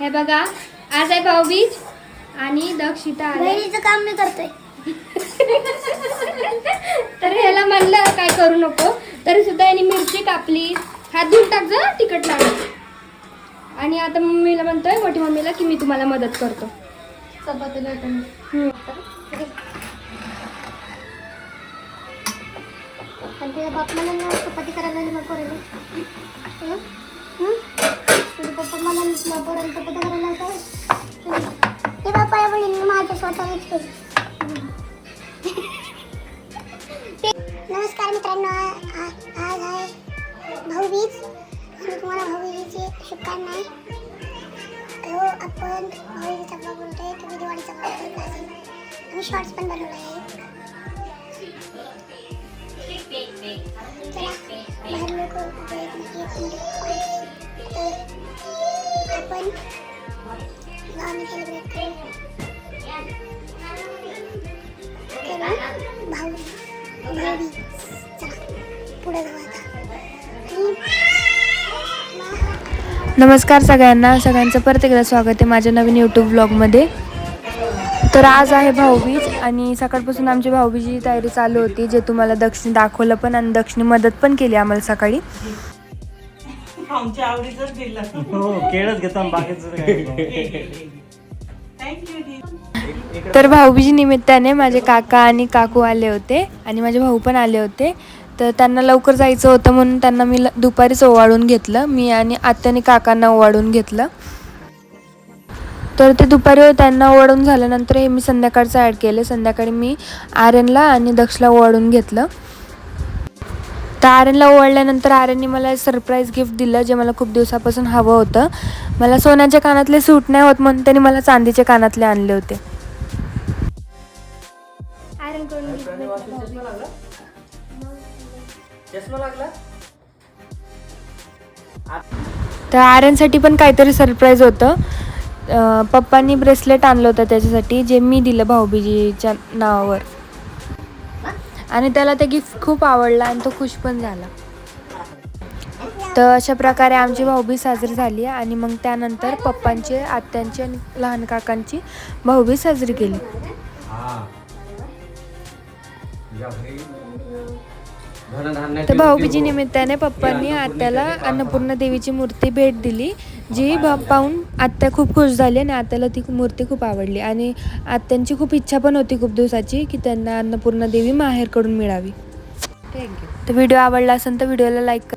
हे बघा आज आहे भाऊबीज आणि दक्षिता आले बहिणीचं काम मी करतोय. तर ह्याला म्हणलं काय करू नको. तरी सुद्धा यांनी मिरची कापली. हात धुवून टाक जा तिखट लागत आणि आता मम्मीला म्हणतोय मोठी मम्मीला की मी तुम्हाला मदत करतो. चपाती लाटून हम्म. आणि तुझा बाप मला ना चपाती करायला लागली मग पोराला. हं? मग पोराला करायला ते माझ्या स्वतःच नमस्कार मित्रांनो आज आहे भाऊबीज. आणि तुम्हाला भाऊबीजेची शुभकामना आहे. हो आपण भाऊबीजेचा ब्लॉग बोलतोय तुम्ही दिवाळीचा ब्लॉग बोलत असेल. आम्ही शॉर्ट्स पण बनवलं आहे चला बाहेर लोक नमस्कार सगळ्यांना सगळ्यांचं परत एकदा स्वागत आहे माझ्या नवीन यूट्यूब ब्लॉगमध्ये तर आज आहे भाऊबीज आणि सकाळपासून आमची भाऊबीजीची तयारी चालू होती जे तुम्हाला दक्षिण दाखवलं पण आणि दक्षिणी मदत पण केली आम्हाला सकाळी. दिलं हो केळच घेतो बाकीचं काय थँक्यू तर भाऊबीजी निमित्ताने माझे काका आणि काकू आले होते आणि माझे भाऊ पण आले होते. तर त्यांना लवकर जायचं होतं म्हणून त्यांना मी ल- दुपारीच ओवाळून घेतलं. मी आणि आत्याने काकांना ओवाळून घेतलं. तर ते दुपारी त्यांना ओवाळून झाल्यानंतर हे मी संध्याकाळचं ॲड केलं. संध्याकाळी मी आर्यनला आणि दक्षला ओवाळून घेतलं. तर आर्यनला ओवाळल्यानंतर आर्यनने मला सरप्राईज गिफ्ट दिलं जे मला खूप दिवसापासून हवं होतं. मला सोन्याच्या कानातले सूट नाही होत म्हणून त्यांनी मला चांदीचे कानातले आणले होते. तर आर्यनसाठी पण काहीतरी सरप्राईज होतं. पप्पांनी ब्रेसलेट आणलं होतं त्याच्यासाठी जे मी दिलं भाऊबीजीच्या नावावर. आणि त्याला ते गिफ्ट खूप आवडलं आणि तो खुश पण झाला. तर अशा प्रकारे आमची भाऊबी साजरी झाली आणि मग त्यानंतर पप्पांची आत्यांची आणि लहान काकांची भाऊबी साजरी केली. तर भाऊबीजी निमित्ताने पप्पांनी आत्याला अन्नपूर्णा देवीची मूर्ती भेट दिली जी भा- पाहून आत्या खूप खुश झाली आणि आत्याला ती मूर्ती खूप आवडली. आणि आत्यांची खूप इच्छा पण होती खूप दिवसाची की त्यांना अन्नपूर्णा देवी माहेरकडून मिळावी. तर व्हिडिओ आवडला असेल तर व्हिडिओला लाईक